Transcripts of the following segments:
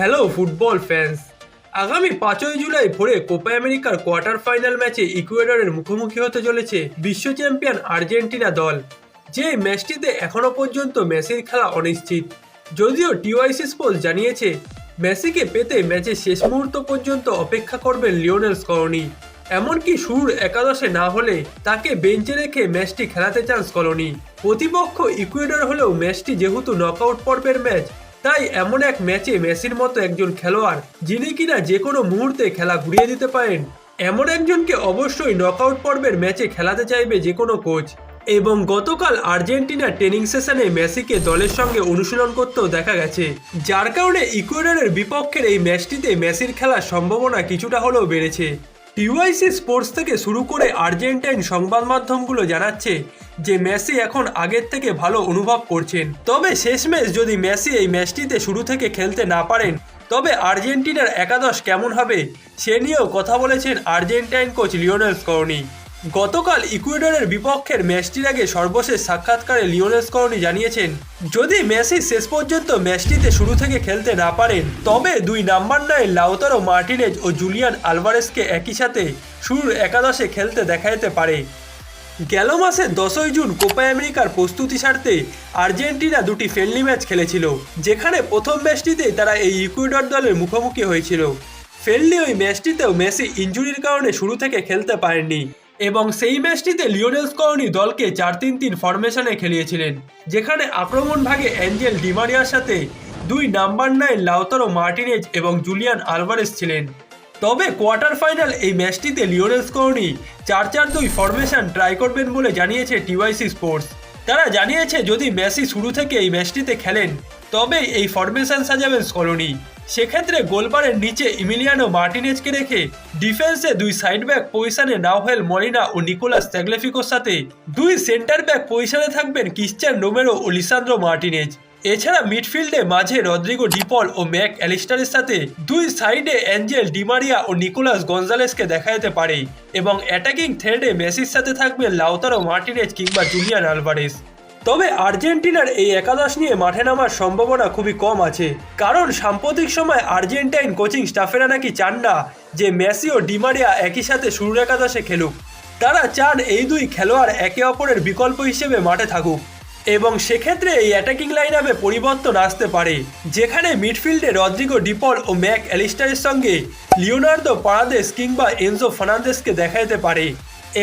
Hello football fans আগামী পাঁচই জুলাই ভোরে কোপা আমেরিকার কোয়ার্টার ফাইনাল ম্যাচে ইকুয়েডরের মুখোমুখি হতে চলেছে বিশ্ব চ্যাম্পিয়ন আর্জেন্টিনা দল। যে ম্যাচটিতে এখনও পর্যন্ত মেসির খেলা অনিশ্চিত। যদিও টিওয়াইসি স্পোর্টস জানিয়েছে, মেসিকে পেতে ম্যাচের শেষ মুহূর্ত পর্যন্ত অপেক্ষা করবেন লিওনেল স্কলনি। এমনকি শুরুর একাদশে না হলে তাকে বেঞ্চে রেখে ম্যাচটি খেলাতে চান স্কলনি। প্রতিপক্ষ ইকুয়েডর হলেও ম্যাচটি যেহেতু নকআউট পর্বের ম্যাচ তাই এমন এক ম্যাচে মেসির মতো একজন খেলোয়াড়, যিনি কিনা যে কোনো মুহূর্তে খেলা ঘুরিয়ে দিতে পারেন। এমন একজনকে অবশ্যই নকআউট পর্বের ম্যাচে খেলাতে চাইবে যে কোনো কোচ এবং গতকাল আর্জেন্টিনা ট্রেনিং সেশনে মেসিকে দলের সঙ্গে অনুশীলন করতেও দেখা গেছে। যার কারণে ইকুয়েডরের বিপক্ষের এই ম্যাচটিতে মেসির খেলার সম্ভাবনা কিছুটা হলেও বেড়েছে। টিওয়াইসি স্পোর্টস থেকে শুরু করে আর্জেন্টাইন সংবাদ মাধ্যমগুলো জানাচ্ছে যে মেসি এখন আগের থেকে ভালো অনুভব করছেন। তবে শেষমেশ যদি মেসি এই ম্যাচটিতে শুরু থেকে খেলতে না পারেন, তবে আর্জেন্টিনার একাদশ কেমন হবে সে নিয়েও কথা বলেছেন আর্জেন্টাইন কোচ লিওনেল স্কর্নি। গতকাল ইকুয়েডরের বিপক্ষের ম্যাচটির আগে সর্বশেষ সাক্ষাৎকারে লিওনেল স্কর্নি জানিয়েছেন, যদি মেসি শেষ পর্যন্ত ম্যাচটিতে শুরু থেকে খেলতে না পারেন, তবে দুই নাম্বার নয় লাউতারো মার্টিনেজ ও জুলিয়ান আলভারেসকে একই সাথে শুরুর একাদশে খেলতে দেখা যেতে পারে। গেল মাসে দশই জুন কোপা আমেরিকার প্রস্তুতি সারতে আর্জেন্টিনা দুটি ফ্রেন্ডলি ম্যাচ খেলেছিল, যেখানে প্রথম ম্যাচটিতেই তারা এই ইকুয়েডর দলের মুখোমুখি হয়েছিল। ফ্রেন্ডলি ওই ম্যাচটিতেও মেসি ইঞ্জুরির কারণে শুরু থেকে খেলতে পারেননি এবং সেই ম্যাচটিতে লিওনেল স্কর্নি দলকে চার তিন তিন ফরমেশনে খেলিয়েছিলেন, যেখানে আক্রমণ ভাগে অ্যাঞ্জেল ডিমারিয়ার সাথে দুই নাম্বার নাইন লাউতারো মার্টিনেজ এবং জুলিয়ান আলভারেস ছিলেন। তবে কোয়ার্টার ফাইনাল এই ম্যাচটিতে লিওনেল স্কর্নি চার চার দুই ফরমেশন ট্রাই করবেন বলে জানিয়েছে টিওয়াইসি স্পোর্টস। তারা জানিয়েছে, যদি মেসি শুরু থেকে এই ম্যাচটিতে খেলেন, তবে এই ফরমেশন সাজাবেন স্কলনি সেক্ষেত্রে গোলবারের নিচে ইমিলিয়ানো মার্টিনেজকে রেখে ডিফেন্সে দুই সাইড ব্যাক পজিশনে নাওহেল মরিনা ও নিকোলাস ট্যাগলেফিকোর সাথে দুই সেন্টার ব্যাক পজিশনে থাকবেন ক্রিশ্চিয়ান রোমেরো ও লিসান্দ্রো মার্টিনেজ। এছাড়া মিডফিল্ডে মাঝে রদ্রিগো ডিপল ও ম্যাক অ্যালিস্টারের সাথে দুই সাইডে অ্যাঞ্জেল ডিমারিয়া ও নিকোলাস গঞ্জালেসকে দেখা যেতে পারে এবং অ্যাটাকিং থ্রেডে মেসির সাথে থাকবে লাউতারো মার্টিনেজ কিংবা জুলিয়ান আলভারেস। তবে আর্জেন্টিনার এই একাদশ নিয়ে মাঠে নামার সম্ভাবনা খুবই কম আছে, কারণ সাম্প্রতিক সময় আর্জেন্টাইন কোচিং স্টাফেরা নাকি চান না যে মেসি ও ডিমারিয়া একই সাথে শুরুর একাদশে খেলুক। তারা চান এই দুই খেলোয়াড় একে অপরের বিকল্প হিসেবে মাঠে থাকুক। এবং সেক্ষেত্রে এই অ্যাটাকিং লাইন আপে পরিবর্তন আসতে পারে, যেখানে মিডফিল্ডে রদ্রিগো ডিপল ও ম্যাক অ্যালিস্টারের সঙ্গে লিওনার্দো পারাদেস কিংবা এনজো ফার্নান্দেসকে দেখা যেতে পারে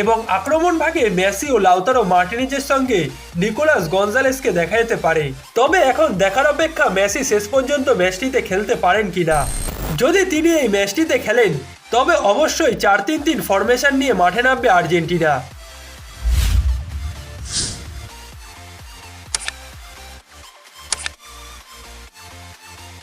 এবং আক্রমণ ভাগে মেসি ও লাউতারো মার্টিনিজের সঙ্গে নিকোলাস গঞ্জালেসকে দেখা যেতে পারে। তবে এখন দেখার অপেক্ষা মেসি শেষ পর্যন্ত ম্যাচটিতে খেলতে পারেন কিনা? যদি তিনি এই ম্যাচটিতে খেলেন, তবে অবশ্যই চার তিন তিন ফরমেশন নিয়ে মাঠে নামবে আর্জেন্টিনা।